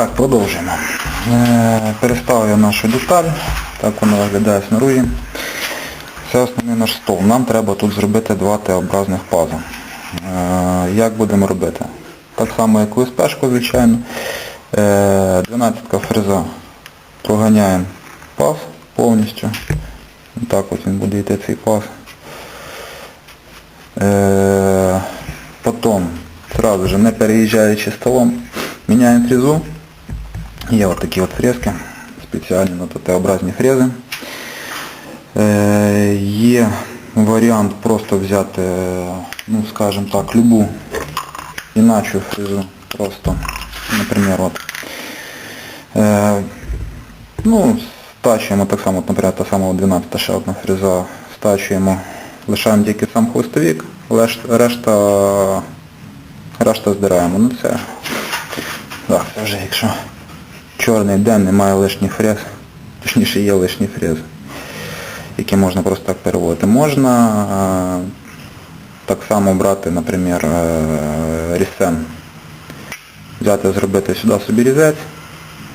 Так, продовжуємо. Е, Переставив я нашу деталь, так вона виглядає снаружи. Це основний наш стол. Нам треба тут зробити два Т-образних паза. Е, Як будемо робити? Так само, як у СПшку, звичайно. 12 фреза проганяємо паз повністю. Так от він буде йти цей паз. Е, Потім, сразу же, не переїжджаючи столом, міняємо фрезу. Є от такі от фрезки, спеціальні на Т-образні фрези. Е, Є варіант просто взяти, ну скажімо так, любу іначу фрезу. Просто, наприклад, от. Е, ну, стачуємо так само, наприклад, та сама 12 ще одна фреза, стачуємо, лишаємо тільки сам хвостовик, решта, решта здираємо. Ну це, так, це вже якщо чорний день немає лишніх фрез, точніше є лишні фрези, які можна просто так переводити. Можна е, так само брати, наприклад, е, різцем. Взяти, зробити сюди собі різець,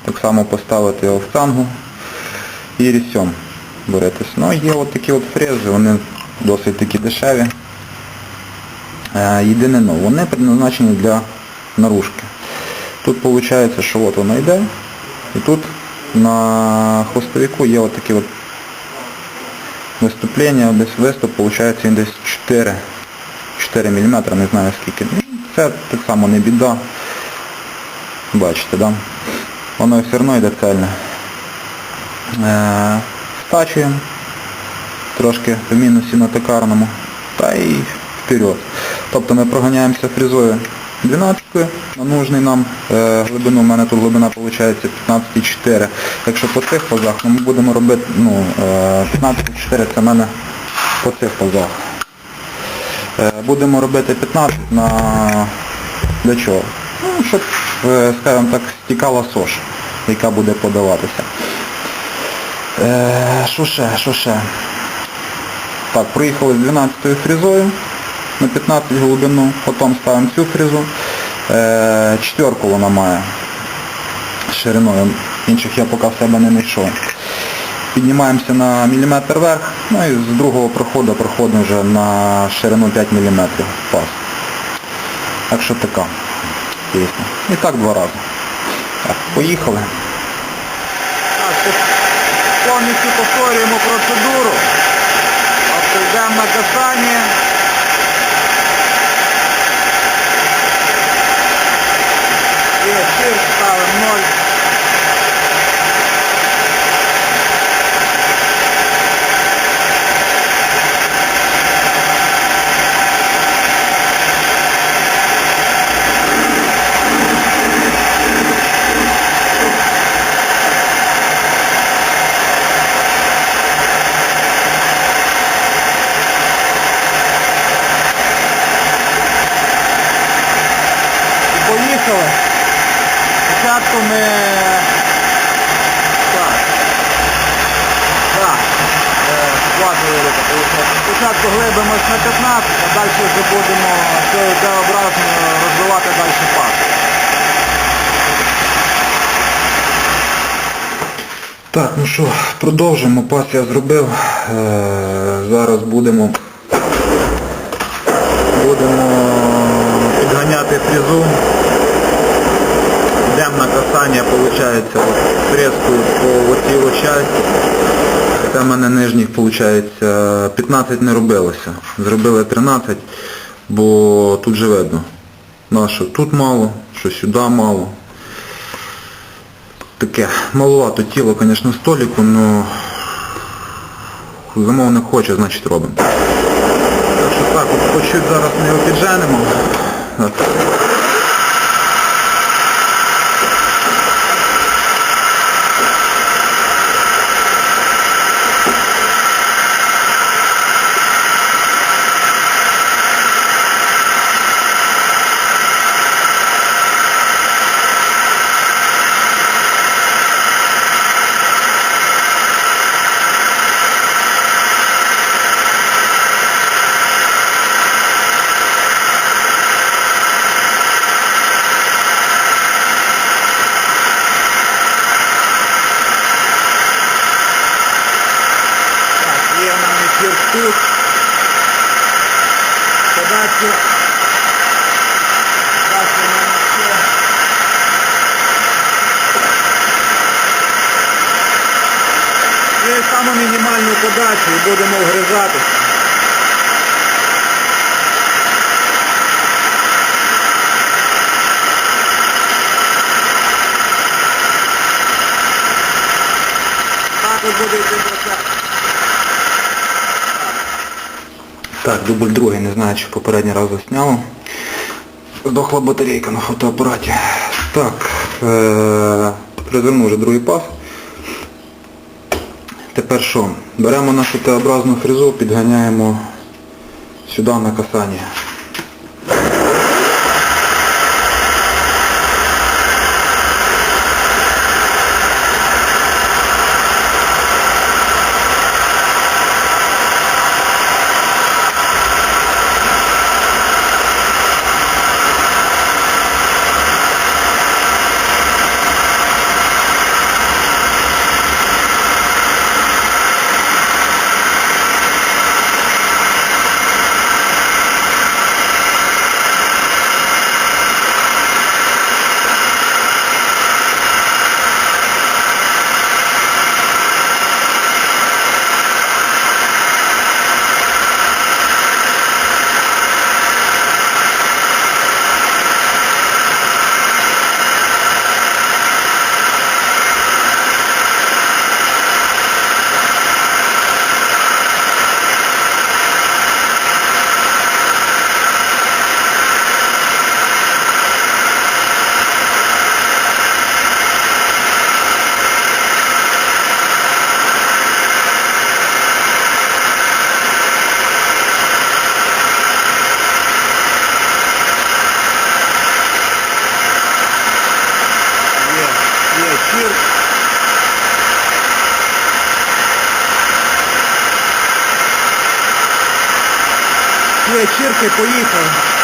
так само поставити його в цангу і різцем боротись. Ну, є от такі от фрези, вони досить такі дешеві. Е, Єдине ну, вони предназначені для наружки. Тут виходить, що от вона йде, і тут на хвостовику є от такі от виступлення, десь виступ, виходить він десь 4, 4 мм, не знаю скільки. Ну, Це так само не біда. Бачите, да? Воно все одно йде цельне. Е, стачуємо трошки по мінусі на токарному та і вперед. Тобто ми проганяємося фрезою 12 на нужний нам е, глибину, у мене тут глибина виходить 15,4. Якщо по цих пазах, ну, ми будемо робити, ну, е, 15,4 це в мене по цих пазах. Е, будемо робити 15 на для чого? Ну, щоб, е, скажімо так, стікала сош, яка буде подаватися. Е, Що ще, що ще? Так, проїхали з 12 фрезою на 15 глибину, потім ставимо цю фрезу. Е, Четверку вона має шириною, інших я поки в себе не знайшов. Піднімаємося на міліметр вверх, ну і з другого проходу проходимо вже на ширину 5 мм пас. Так що така пісня. І так два рази. Так, поїхали. Так, повністю повторюємо процедуру. Йдемо касання. І цирк ставимо 0. І поїхали. Спочатку ми... Так. Так. Е, Схватили рука, виходить. Спочатку глибимось на 15, а далі вже будемо це Д-образно розвивати далі пас. Так, що, продовжимо. Пас я зробив. Е, зараз будемо будемо підганяти фрезу. Йдемо на касання, виходить, фрезкою по оцій часті. Це в мене нижніх, виходить, 15 не робилося. Зробили 13, бо тут же видно. Ну, що тут мало, що сюди мало. Таке маловато тіло, звісно, століку, але замовник хоче, значить робимо. Так що так, от по зараз ми його підженемо. Буде йти процес. Так, дубль другий, не знаю, чи попередній раз засняло. Здохла батарейка на фотоапараті. Так, е- розверну вже другий пас. Тепер що? Беремо нашу Т-образну фрезу, підганяємо сюди на касання. Є, є чір. Є чірки, поїхав.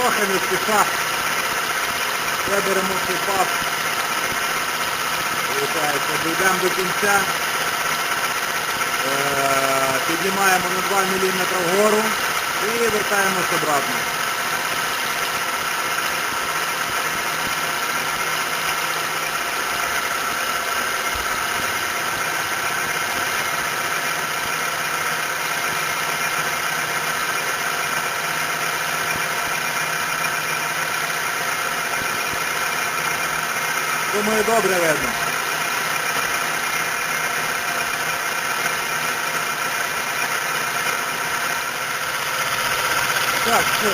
Трохи не спіша. Цей пас. Виходить, дійдемо до кінця. Е, Піднімаємо на 2 мм вгору і вертаємося обратно. Думаю, добре видно. Так, все.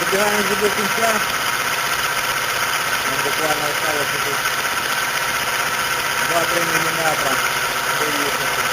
Добігаємо вже до кінця. Нам буквально осталося тут 2-3 мм доїхати.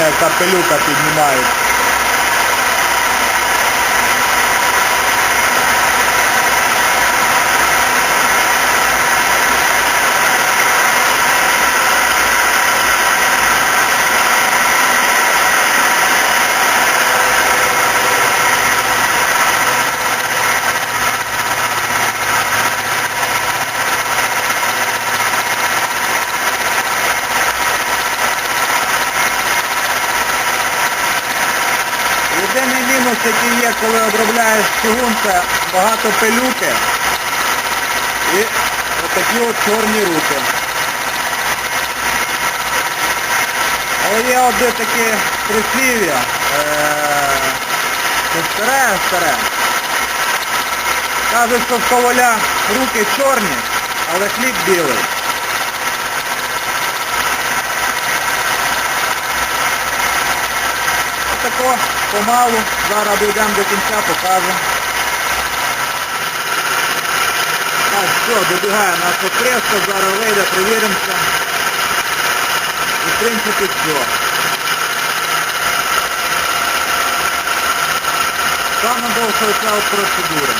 Як та який є, коли обробляєш чугун, це багато пилюки і отакі от чорні руки. Але є одне таке прислів'я, е, це старе, старе. Кажуть, що в коваля руки чорні, але хліб білий. Отако, помалу, зараз дійдемо до кінця, покажу. Так, все, добігає наша креска, зараз вийде, провіримося. І в принципі все. Саме довша ця процедура.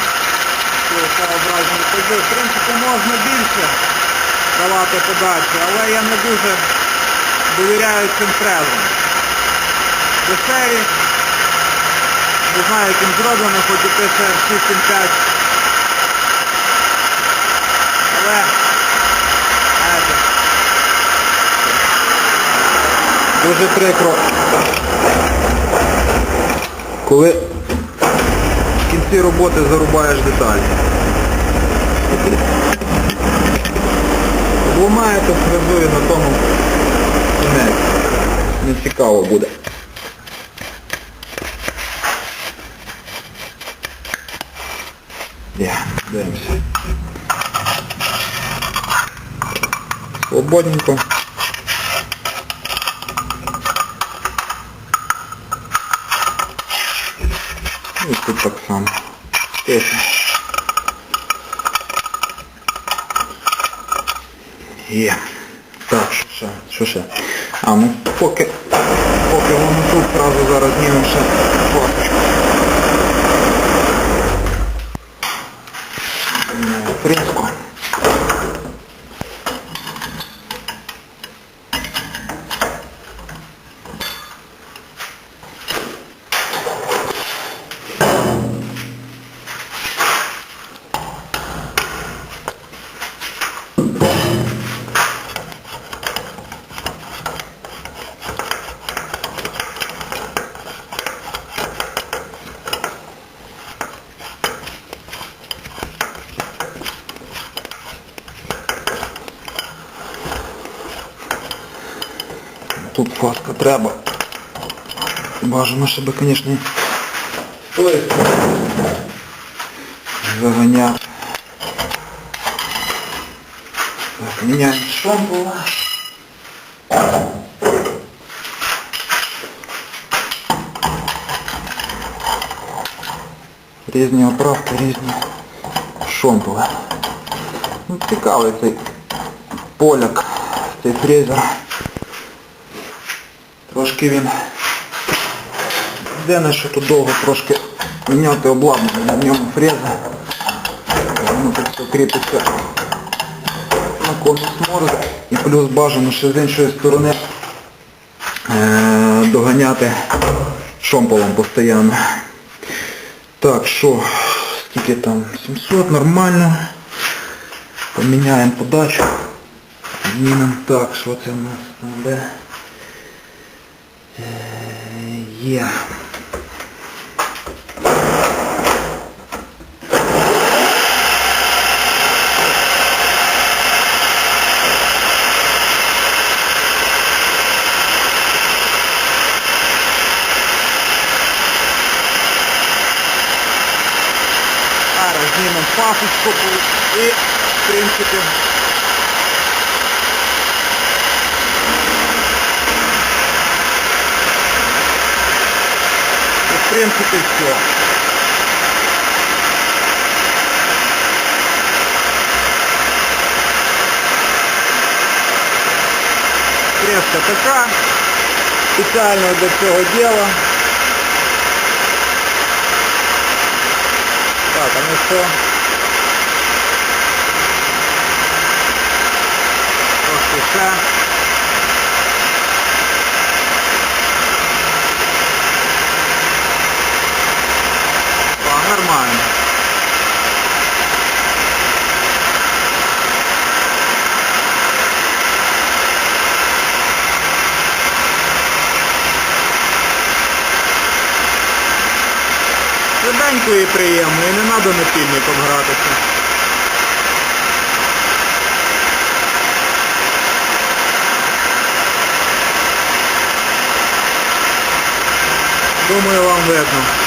Це ображені ходи. В принципі, можна більше давати подачі, але я не дуже довіряю цим фрезам дешеві. Не знаю, як їм зроблено, хоч і пише 675. Але, знаєте, дуже прикро. Коли в кінці роботи зарубаєш деталі. Зламаєте фрезу і на тому кінець. Не цікаво буде. Є, дивимося. Свободненько. треба. Бажано, щоб, звісно, хтось заганяв. Так, міняємо шомпула. Різні оправки, різні шомпули. Ну, цікавий цей поляк, цей фрезер. Трошки він... Єдине, що тут довго трошки міняти обладнання, на ньому фреза. Воно тут все кріпиться на комусь морзи. І плюс бажано ще з іншої сторони е, доганяти шомполом постійно. Так, що, скільки там? 700, нормально. Поміняємо подачу. Знімемо так, що це в нас там де. Е, Є. Зараз знімемо пасочку і, в принципі, і, в принципі, все. Треска така, спеціально для цього діла. Так, а ну що? Трошки ще. Швиденько і приємно, і не треба напільником гратися. Думаю, вам видно.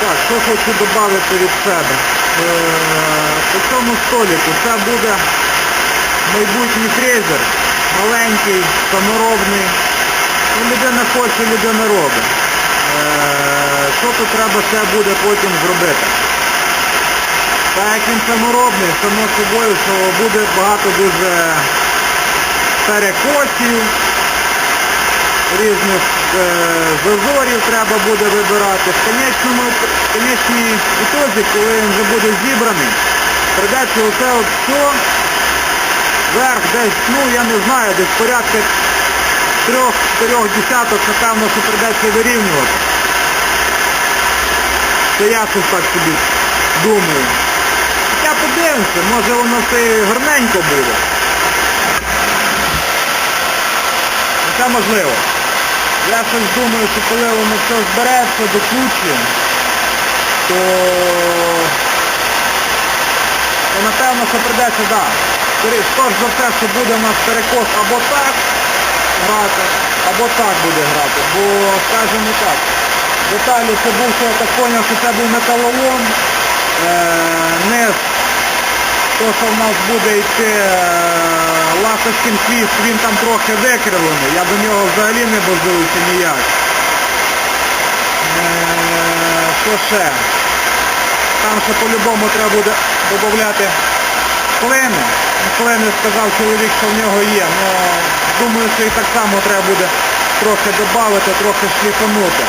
Так, що хочу додати від себе. Е, По цьому столику це буде майбутній фрезер, маленький, саморобний. Ну, людина хоче, людина робить. Е, Що тут треба ще буде потім зробити? Так як він саморобний, само собою, що буде багато дуже перекосів, різних зазорів треба буде вибирати. В конечному ітозі, коли він вже буде зібраний, придеться оце от все вверх десь, ну я не знаю, десь порядка трьох-чотирьох десяток, напевно, що придеться вирівнювати. Це я щось так собі думаю. Хоча подивимося, може воно все гарненько буде. Це можливо. Я щось думаю, що коли воно все збереться до кучі, то, то напевно, що прийдеться, так. Да. Скоріш за все, що буде у нас перекос або так грати, або так буде грати. Бо, скажімо так, деталі це був, що я так зрозумів, що це був металолом, е, низ то, що в нас буде йти е, ласточкин хвіст, він там трохи викривлений, я до нього взагалі не базуюся ніяк. Е, Що ще? Там ще по-любому треба буде додати клини. Ну, Клини сказав чоловік, що в нього є. Ну, думаю, що і так само треба буде трохи додати, трохи шліфанути.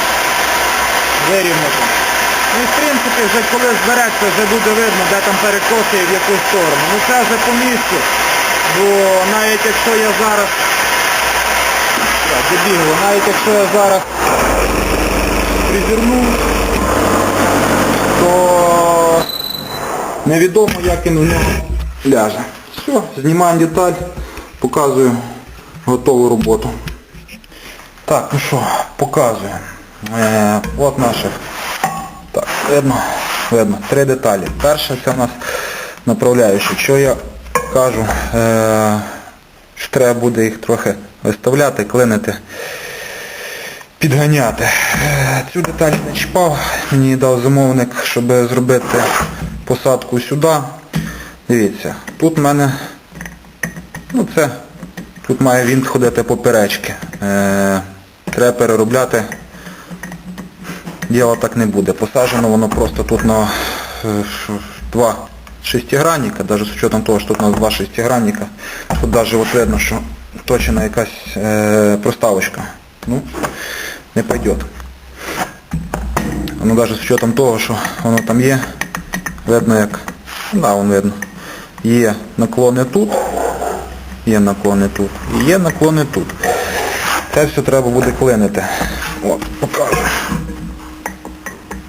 Вирівняти. Ну і в принципі вже коли збереться, вже буде видно, де там перекоси і в яку сторону. Ну це вже по місці, бо навіть якщо я зараз... Так, добігло, навіть якщо я зараз призірну, то невідомо як він в нього ляже. Все, знімаємо деталь, показую готову роботу. Так, ну що, показую. Е, от наших так, видно, видно, три деталі. Перше це у нас направляючі. Що я кажу, е, що треба буде їх трохи виставляти, клинити, підганяти. Е, Цю деталь не чіпав, мені дав замовник, щоб зробити посадку сюди. Дивіться, тут в мене, ну це, тут має він ходити поперечки. Е, треба переробляти діла так не буде. Посаджено воно просто тут на два шестигранника, навіть з учетом того, тут у нас два шестигранника. Тут навіть от видно, що точена якась е, проставочка. Ну, не пойдет. Ну навіть з учетом того, що воно там є, видно як, да, вон видно, є наклони тут, є наклони тут, і є наклони тут. Це все треба буде клинити. От, покажу.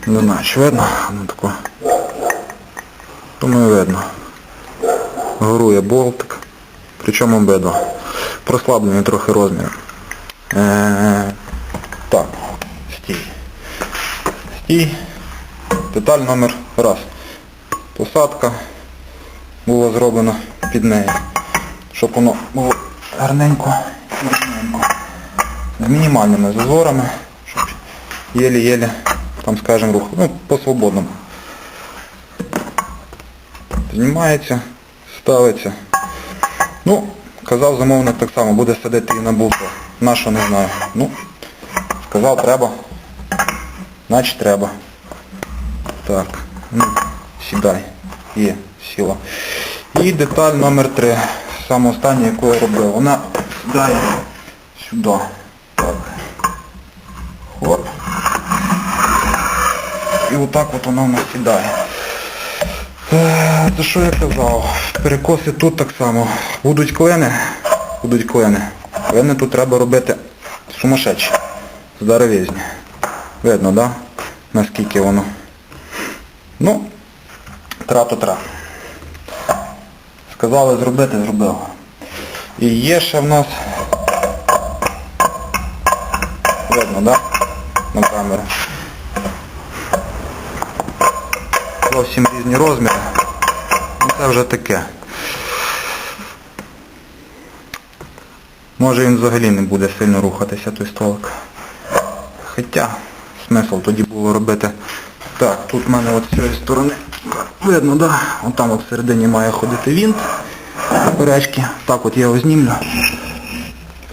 Не знаю, чи видно, ну тако. Думаю, видно. Горує болтик. Причому обидва. Прослаблений трохи розмір. Е, так, стій. Стій. Деталь номер раз. Посадка була зроблена під неї. Щоб воно було гарненько, гарненько. З мінімальними зазорами, щоб єлі-єлі, там скажем, рух. Ну, по свободному. Знімається, ставиться. Ну, казав замовник так само, буде садити і на булку. На що не знаю. Ну, сказав треба. Значить треба. Так, ну, сідай. Є, сіла. І деталь номер 3. Саме останнє, яку я робив. Вона сідає сюди. Так. Хоп. І отак от вона в нас сідає. Е, Це що я казав? Перекоси тут так само. Будуть клини, будуть клини. Клини тут треба робити сумасшедші, здоровезні. Видно, да? Наскільки воно. Ну, тра-то тра. Сказали зробити, зробив. І є ще в нас... Видно, да? На камеру. Зовсім різні розміри. Ну це вже таке. Може він взагалі не буде сильно рухатися той столик. Хоча смисл тоді було робити. Так, тут в мене от з цієї сторони видно, да? От там от всередині має ходити вінт поперечки. Так от я його знімлю.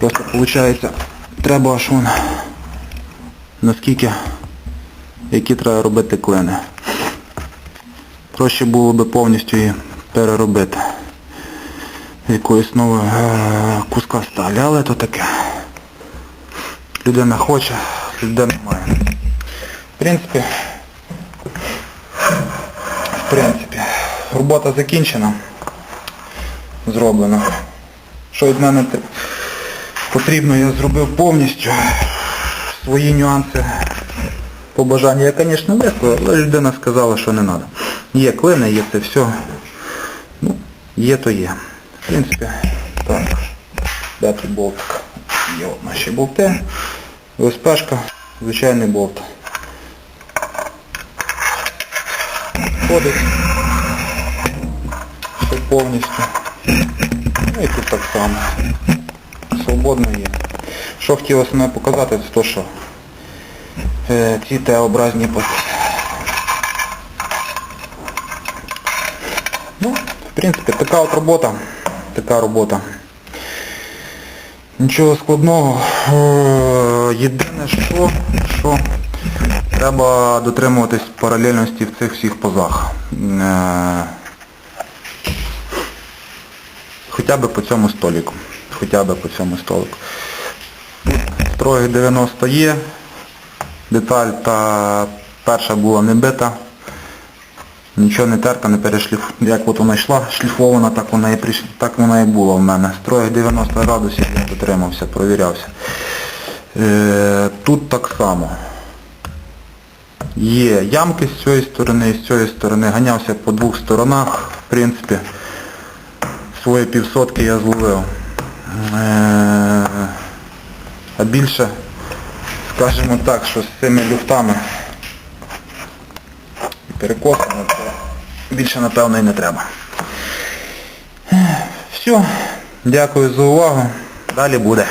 Просто виходить, треба аж вон наскільки які треба робити клини. Проще було би повністю її переробити. Якоїсь нової е, куска сталі, але то таке. Людина хоче, людина має. В принципі, в принципі, робота закінчена, зроблена. Що від мене потрібно, я зробив повністю. Свої нюанси побажання я, звісно, висловив, але людина сказала, що не треба. Є клини, є це все. Ну, є то є. В принципі, так. Тут болтик? Є от наші болти. ВСПшка, звичайний болт. Ходить. Все повністю. Ну і тут так само. Свободно є. Що хотілося мене показати, це то, що ці Т-образні пот. Ну, в принципі, така от робота. Така робота. Нічого складного. Е, Єдине, що, що треба дотримуватись паралельності в цих всіх позах. Е, Хоча б по цьому століку. Хоча б по цьому столику. Строгих 90 є. Деталь та перша була не бита. Нічого не терта, не перешліф. Як от вона йшла, шліфована, так вона і приш... так вона і була в мене. Строгих 90 градусів я дотримався, провірявся. Е, тут так само. Є ямки з цієї сторони і з цієї сторони. Ганявся по двох сторонах, в принципі. Свої півсотки я зловив. Е, а більше, скажімо так, що з цими люфтами і перекосами, більше напевно і не треба. Все, дякую за увагу. Далі буде.